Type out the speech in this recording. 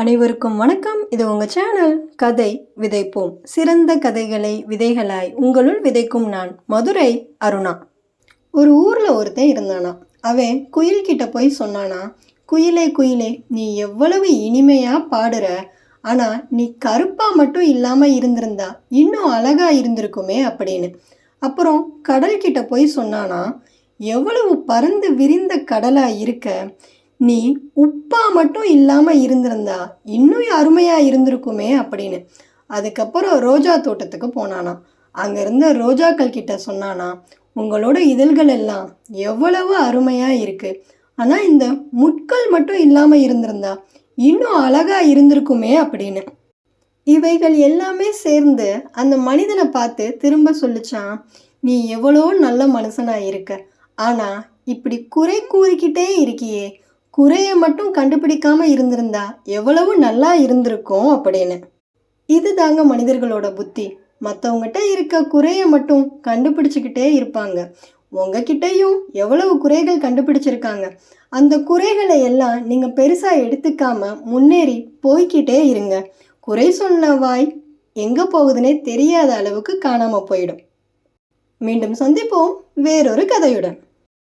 அனைவருக்கும் வணக்கம். இது உங்கள் சேனல் கதை விதைப்போம். சிறந்த கதைகளை விதைகளாய் உங்களுள் விதைக்கும் நான் மதுரை அருணா. ஒரு ஊரில் ஒருத்தன் இருந்தானா? அவன் குயில் கிட்ட போய் சொன்னானா குயிலே குயிலே நீ எவ்வளவு இனிமையாக பாடுற. ஆனால் நீ கருப்பாக மட்டும் இல்லாமல் இருந்திருந்தா இன்னும் அழகாக இருந்திருக்குமே அப்படின்னு. அப்புறம் கடல் கிட்ட போய் சொன்னானா எவ்வளவு பறந்து விரிந்த கடலாக இருக்க. நீ உப்பா மட்டும் இல்லாமல் இருந்திருந்தா இன்னும் அருமையாக இருந்திருக்குமே அப்படின்னு. அதுக்கப்புறம் ரோஜா தோட்டத்துக்கு போனானா. அங்கே இருந்த ரோஜாக்கள் கிட்ட சொன்னானா உங்களோட இதழ்கள் எல்லாம் எவ்வளவு அருமையாக இருக்குது ஆனால் இந்த முட்கள் மட்டும் இல்லாமல் இருந்திருந்தா இன்னும் அழகாக இருந்திருக்குமே அப்படின்னு. இவைகள் எல்லாமே சேர்ந்து அந்த மனிதனை பார்த்து திரும்ப சொல்லிச்சான் நீ எவ்வளோ நல்ல மனுஷனாக இருக்க. ஆனால் இப்படி குறை கூறிக்கிட்டே இருக்கியே. குறையை மட்டும் கண்டுபிடிக்காம இருந்திருந்தா எவ்வளவு நல்லா இருந்திருக்கும் அப்படின்னு. இது தாங்க மனிதர்களோட புத்தி. மற்றவங்ககிட்ட இருக்க குறையை மட்டும் கண்டுபிடிச்சிக்கிட்டே இருப்பாங்க. உங்ககிட்டயும் எவ்வளவு குறைகள் கண்டுபிடிச்சிருக்காங்க. அந்த குறைகளை எல்லாம் நீங்கள் பெருசாக எடுத்துக்காம முன்னேறி போய்க்கிட்டே இருங்க. குறை சொன்ன வாய் எங்கே போகுதுன்னே தெரியாத அளவுக்கு காணாமல் போயிடும். மீண்டும் சந்திப்போம். வேறொரு கதையுடன்.